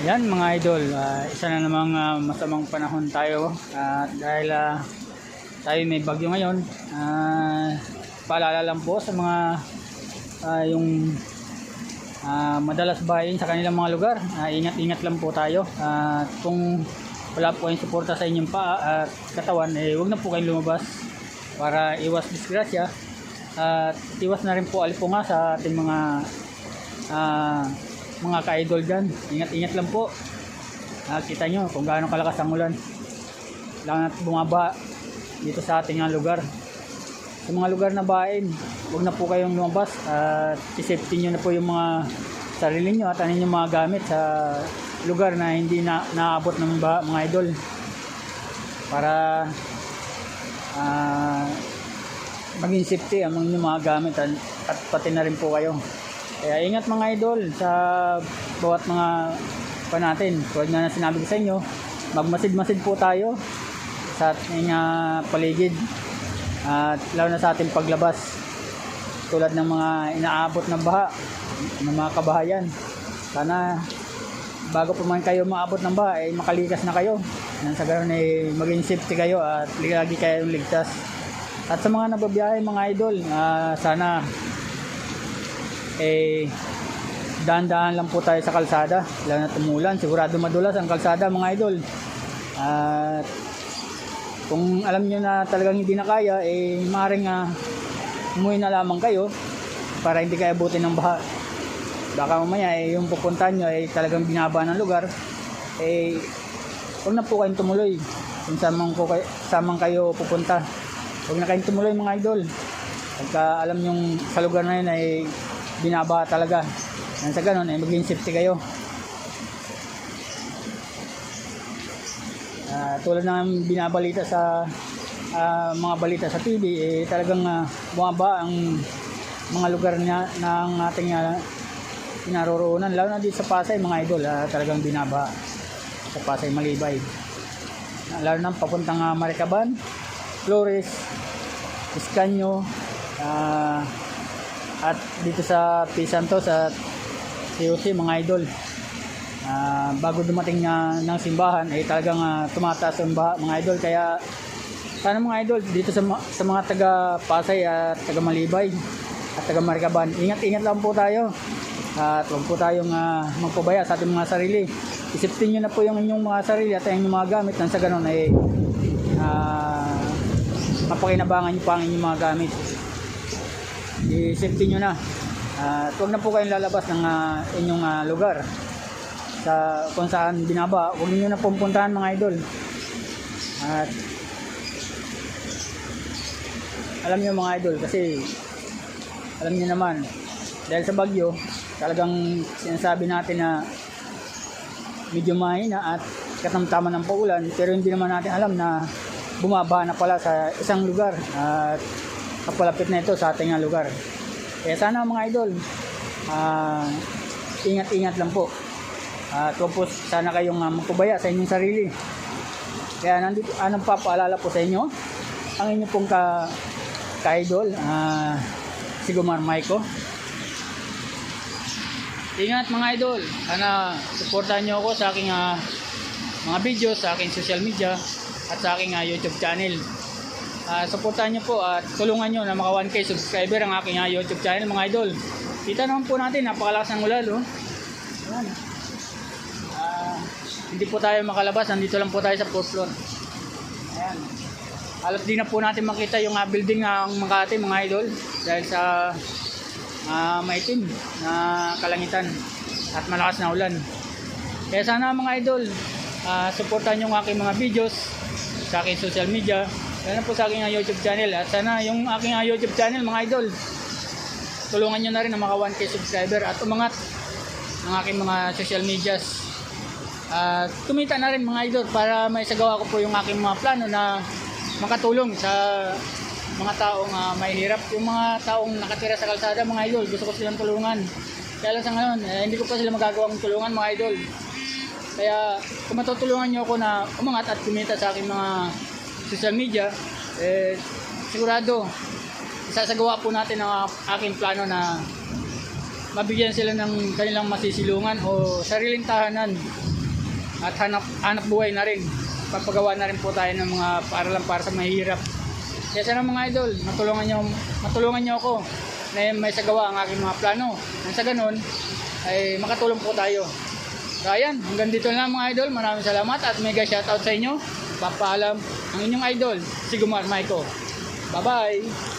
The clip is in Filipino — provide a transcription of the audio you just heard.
Ayan mga idol, ah, isa na namang ah, masamang panahon tayo. At dahil ah, tayo may bagyo ngayon, ah, paalala lang po sa mga ah, yung ah, madalas bayin sa kanilang mga lugar, ah, ingat-ingat lang po tayo. At kung wala po kayong suporta sa inyong paa at katawan, eh, huwag na po kayong lumabas para iwas disgrasya. At iwas na rin po alipunga sa ating mga ah, mga ka-idol dyan. Ingat-ingat lang po. Nakita nyo kung gaano kalakas ang ulan. Lang at bumaba dito sa ating lugar. Sa mga lugar na bain, huwag na po kayong lumabas at isafety nyo na po yung mga sarili nyo at ano yung mga gamit sa lugar na hindi na naabot ng ba, mga idol. Para ah, maging safety ang mga gamit at, at pati na rin po kayo. Kaya ingat mga idol sa bawat mga pa natin. Tulad nga na sinabi ko sa inyo, magmasid-masid po tayo sa ating ah, paligid at lalo na sa ating paglabas. Tulad ng mga inaabot ng baha ng mga kabahayan. Sana bago pa man kayo maabot ng baha ay makalikas na kayo. Nang sa ganun ay maging safety kayo at lagi kayong ligtas. At sa mga nababiyahe mga idol ah, sana eh dahan-dahan lang po tayo sa kalsada. Lalo na tumulan. Sigurado madulas ang kalsada mga idol. At kung alam nyo na talagang hindi na kaya eh maaaring uh, umuwi na lamang kayo para hindi kayo abutin ng baha. Baka mamaya eh yung pupuntahan nyo ay talagang binaba ng lugar. Eh huwag na po kayong tumuloy kung saan ko kayo, saan man kayo pupunta. Huwag na kayong tumuloy mga idol. Pagka alam yung sa lugar na yun ay binaba talaga. Nang sa ganun ay maging safety kayo. Ah, tulad ng binabalita sa ah, mga balita sa TV eh talagang uh, bumaba ang mga lugar niya ng ating uh, pinaroroonan. Lalo na dito sa Pasay mga idol ah, talagang binaba. Sa Pasay Malibay. Ah, lalo na papuntang uh, Maricaban Flores Iscanyo ah, at dito sa P. Santos at COC mga idol. Ah, bago dumating na ng simbahan ay talagang ah, tumataas ang baha mga idol. Kaya sana mga idol dito sa, sa mga taga Pasay at taga Malibay at taga Maricaban ingat-ingat lang po tayo. At huwag po tayong uh, magpabaya sa ating mga sarili. Isipin nyo na po yung inyong mga sarili at inyong mga gamit. Nang sa ganun ay uh, mapakinabangan nyo pa ang inyong mga gamit i-safety nyo na. At huwag na po kayong lalabas ng ah, inyong ah, lugar. Sa kung saan binaba huwag niyo na pupuntahan mga idol. At alam niyo mga idol kasi alam niyo naman dahil sa bagyo talagang sinasabi natin na medyo mahina at katamtaman ng paulan pero hindi naman natin alam na bumaba na pala sa isang lugar. At kapalapit na ito sa ating ah, lugar kaya sana mga idol ah, ingat-ingat lang po at huwag po sana kayong uh, magpabaya sa inyong sarili. Kaya nandito, anong papaalala po sa inyo? Ang inyo pong ka, ka-idol, ah, si Gumar Maiko. Ingat mga idol. Sana supportahan nyo ako sa aking ah, mga videos, sa aking social media, at sa aking ah, YouTube channel. Ah, supportahan nyo po at tulungan nyo na maka 1k subscriber ang aking ah, YouTube channel mga idol. Kita naman po natin, napakalakas ng ulan. Oh. Ayan. Ah, hindi po tayo makalabas, nandito lang po tayo sa fourth floor. Ayan. Halos di na po natin makita yung uh, building ng Makati mga idol dahil sa ah, maitim na kalangitan at malakas na ulan. Kaya sana mga idol, ah, supportan yung aking mga videos sa aking social media, lalo po sa aking ah, YouTube channel at sana yung aking ah, YouTube channel mga idol, tulungan nyo na rin na maka 1k subscriber at umangat ng aking mga social medias at kumita na rin mga idol para may sagawa ko po yung aking mga plano na makatulong sa mga taong uh, mahihirap. Yung mga taong nakatira sa kalsada mga idol, gusto ko silang tulungan. Kaya lang sa ngayon, eh, hindi ko pa sila magagawang tulungan mga idol. Kaya kung matutulungan nyo ako na umangat at kumita sa aking mga social media, eh, sigurado isasagawa po natin ang aking plano na mabigyan sila ng kanilang masisilungan o sariling tahanan at hanap hanap buhay na rin. Papagawa na rin po tayo ng mga paaralan para sa mahirap. Kaya sana mga idol, matulungan niyo matulungan niyo ako na may sagawa ang aking mga plano. Nang sa ganun ay makatulong po tayo. So ayan, hanggang dito na mga idol. Maraming salamat at mega shoutout sa inyo. Papaalam ang inyong idol, si Gumar Maiko. Bye-bye!